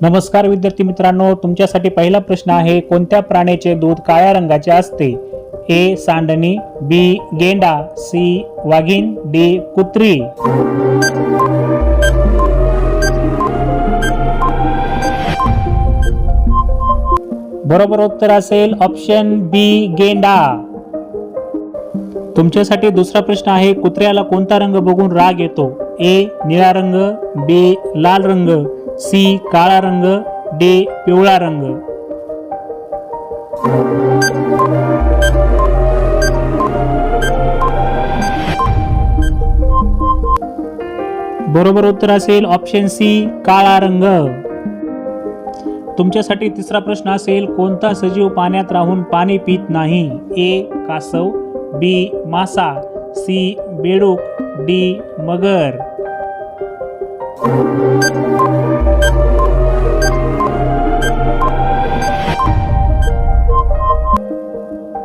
नमस्कार विद्यार्थी मित्रांनो तुमच्यासाठी पहिला प्रश्न आहे कोणत्या प्राण्याचे दूध काळ्या रंगाचे असते? ए सांडणी बी गेंडा सी वाघीण डी कुत्री. बरोबर उत्तर असेल ऑप्शन बी गेंडा. तुमच्यासाठी दुसरा प्रश्न आहे कुत्र्याला कोणता रंग बघून राग येतो? ए निळा रंग बी लाल रंग. सी काळा रंग डे पिवळा रंग. बरोबर उत्तर असेल ऑप्शन सी काळा रंग. तुमच्यासाठी तिसरा प्रश्न असेल कोणता सजीव पाण्यात राहून पाणी पित नाही? ए कासव. बी मासा. सी बेडूक. डी मगर.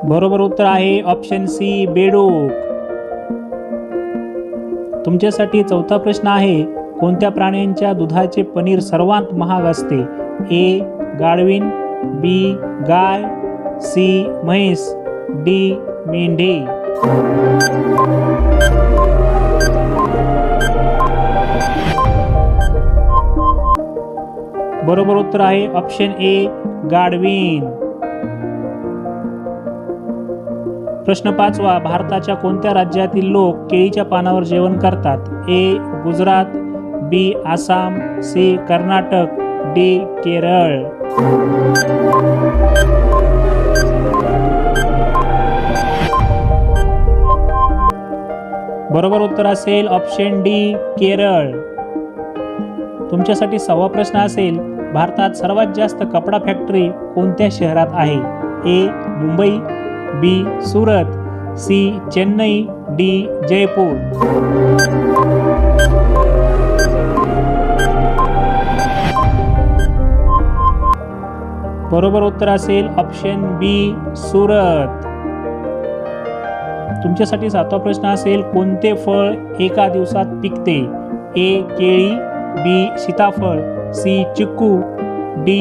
बरोबर उत्तर आहे ऑप्शन सी बेडूक तुमच्यासाठी चौथा प्रश्न आहे कोणत्या प्राण्यांच्या दुधाचे पनीर सर्वात महाग असते? ए गाळवीन बी गाय सी म्हैस डी मेंढे. बरोबर उत्तर आहे ऑप्शन ए गाडविन प्रश्न पाचवा भारताच्या कोणत्या राज्यातील लोक केळीच्या पानावर जेवण करतात? A Gujarat B Assam C Karnataka D Kerala. बरोबर उत्तर असेल ऑप्शन डी केरळ. तुमच्यासाठी सहावा प्रश्न असेल भारतात सर्वात जास्त कपडा फॅक्टरी कोणत्या शहरात आहे? A Mumbai B Surat C Chennai D Jaipur. बरोबर उत्तर असेल ऑप्शन बी सुरत. तुमच्यासाठी सातवा प्रश्न असेल कोणते फळ एका दिवसात पिकते? ए केळी बी सीताफळ सी चिक्कू डी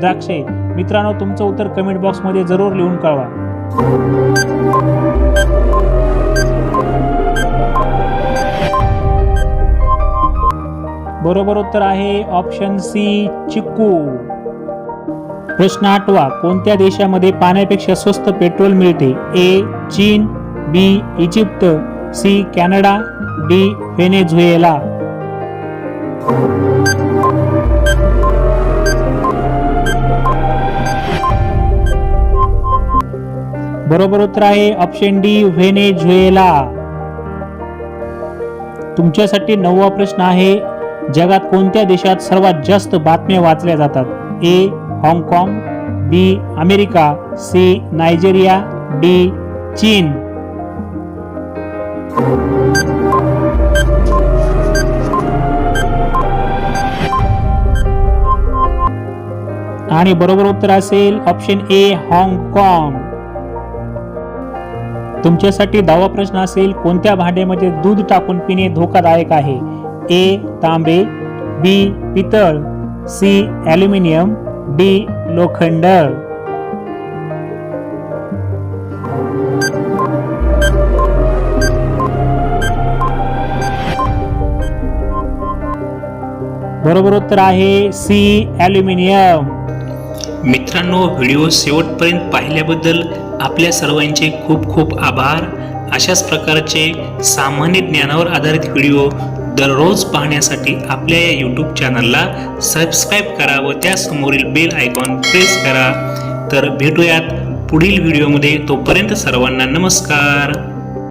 द्राक्षे. मित्रांनो तुमचं उत्तर कमेंट बॉक्समध्ये जरूर लिहून कळवा. बरोबर उत्तर आहे ऑप्शन सी चिक्कू. प्रश्न आठवा कोणत्या देशामध्ये पाण्यापेक्षा स्वस्त पेट्रोल मिळते? ए चीन B Egypt C Canada D Venezuela. बरोबर उत्तर आहे ऑप्शन डी व्हेनेझुएला तुमच्यासाठी नववा प्रश्न आहे जगात कोणत्या देशात सर्वात जास्त बातम्या वाचल्या जातात? ए हाँगकाँग B America C Nigeria D चीन. आणि बरोबर उत्तर असेल ऑप्शन ए हाँगकाँग. तुमच्यासाठी दहावा प्रश्न असेल कोणत्या भांड्यामध्ये दूध टाकून पिणे धोकादायक आहे? ए तांबे बी पितळ सी ॲल्युमिनियम डी लोखंड बरोबर उत्तर आहे सी ॲल्युमिनियम. मित्रांनो व्हिडिओ शेवटपर्यंत पाहिल्याबद्दल आपल्या सर्वांचे खूप खूप आभार. अशाच प्रकारचे सामान्य ज्ञानावर आधारित व्हिडिओ दररोज पाहण्यासाठी आपल्या या यूट्यूब चॅनलला सबस्क्राईब करा व त्यासमोरील बेल आयकॉन प्रेस करा. तर भेटूयात पुढील व्हिडिओमध्ये तोपर्यंत सर्वांना नमस्कार.